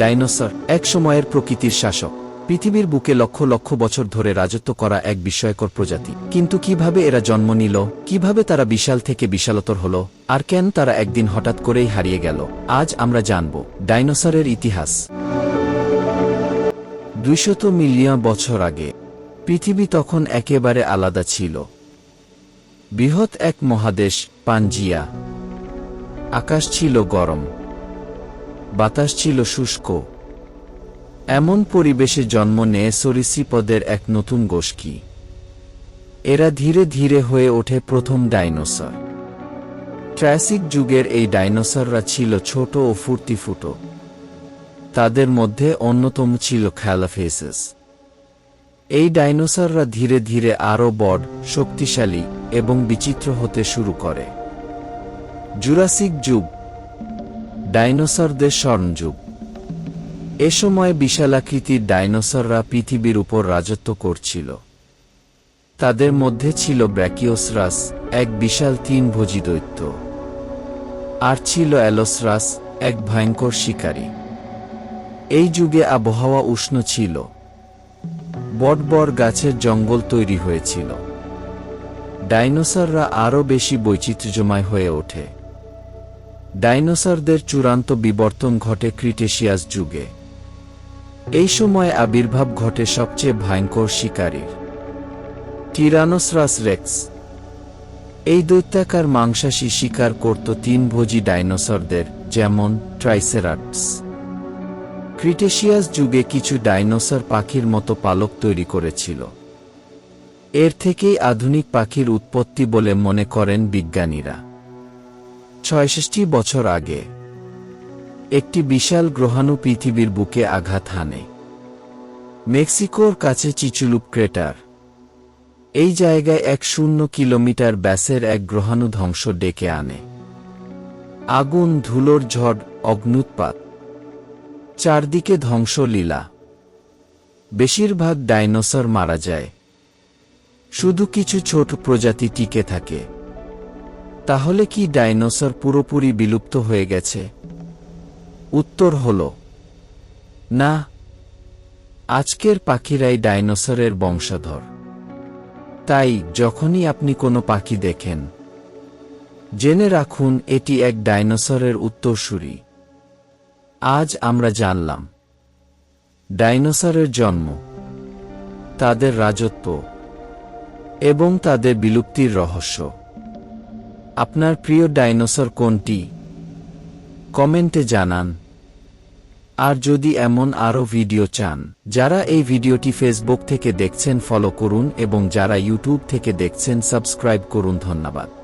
Dinosaur, এক সময়ের প্রকৃতির শাসক। পৃথিবীর বুকে লক্ষ লক্ষ বছর ধরে রাজত্ব করা এক বিস্ময়কর প্রজাতি। কিন্তু কীভাবে এরা জন্ম নিল, কীভাবে তারা বিশাল থেকে বিশালতর হল, আর কেন তারা একদিন হঠাৎ করেই হারিয়ে গেল, আজ আমরা জানব। ডাইনোসরের ইতিহাস। দুইশত মিলিয়ন বছর আগে, পৃথিবী তখন একেবারে আলাদা ছিল। বৃহৎ এক মহাদেশ পাঞ্জিয়া আকাশ ছিল গরম। বাতাস ছিল শুষ্ক। এমন পরিবেশে জন্ম নেয় সরিসৃপদের এক নতুন গোষ্ঠী। এরা ধীরে ধীরে হয়ে ওঠে প্রথম ডাইনোসর। ট্রাসিক যুগের এই ডাইনোসররা ছিল ছোট ও ফুর্তিফুটো। তাদের মধ্যে অন্যতম ছিল খ্যালাফেসেস এই ডাইনোসররা ধীরে ধীরে আরও বড়, শক্তিশালী এবং বিচিত্র হতে শুরু করে। জুরাসিক যুগ ডাইনোসরদের স্বর্ণযুগ। এ সময় বিশালাকৃতির ডাইনোসররা পৃথিবীর উপর রাজত্ব করছিল। তাদের মধ্যে ছিল ব্র্যাকিওসরাস, এক বিশাল তিন তিনভোজী দৈত্য আর ছিল অ্যালোসরাস, এক ভয়ঙ্কর শিকারী। এই যুগে আবহাওয়া উষ্ণ ছিল। বট বড় গাছের জঙ্গল তৈরি হয়েছিল। ডাইনোসররা আরও বেশি বৈচিত্র্যময় হয়ে ওঠে। ডাইনোসরদের চূড়ান্ত বিবর্তন ঘটে ক্রিটেশিয়াস যুগে। এই সময় আবির্ভাব ঘটে সবচেয়ে ভয়ঙ্কর শিকারীর। Tyrannosaurus rex. এই দৈত্যাকার মাংসাশী শিকার করত তিন ভোজি ডাইনোসরদের, যেমন ট্রাইসেরাটস। ক্রিটেশিয়াস যুগে কিছু ডাইনোসর পাখির মতো পালক তৈরি করেছিল। এর থেকেই আধুনিক পাখির উৎপত্তি বলে মনে করেন বিজ্ঞানীরা। ছয়ষষ্টি বছর আগে, একটি বিশাল গ্রহাণু পৃথিবীর বুকে আঘাত হানে। মেক্সিকোর কাছে চিচুলুপ ক্রেটার। এই জায়গায় এক শূন্য কিলোমিটার ব্যাসের এক গ্রহাণু ধ্বংস ডেকে আনে। আগুন, ধুলোর ঝড় অগ্নুৎপাত চারদিকে ধ্বংসলীলা। বেশিরভাগ ডাইনোসর মারা যায়। শুধু কিছু ছোট প্রজাতি টিকে থাকে। তাহলে কি ডাইনোসর পুরোপুরি বিলুপ্ত হয়ে গেছে? উত্তর হল, না। আজকের পাখিরাই ডাইনোসরের বংশধর। তাই যখনই আপনি কোনো পাখি দেখেন, জেনে রাখুন এটি এক ডাইনোসরের উত্তরসূরি। আজ আমরা জানলাম, ডাইনোসরের জন্ম, তাদের রাজত্ব এবং তাদের বিলুপ্তির রহস্য। আপনার প্রিয় ডাইনোসর কোনটি? কমেন্টে জানান। আর যদি এমন আরও ভিডিও চান, যারা এই ভিডিওটি ফেসবুক থেকে দেখছেন ফলো করুন এবং যারা ইউটিউব থেকে দেখছেন সাবস্ক্রাইব করুন। ধন্যবাদ।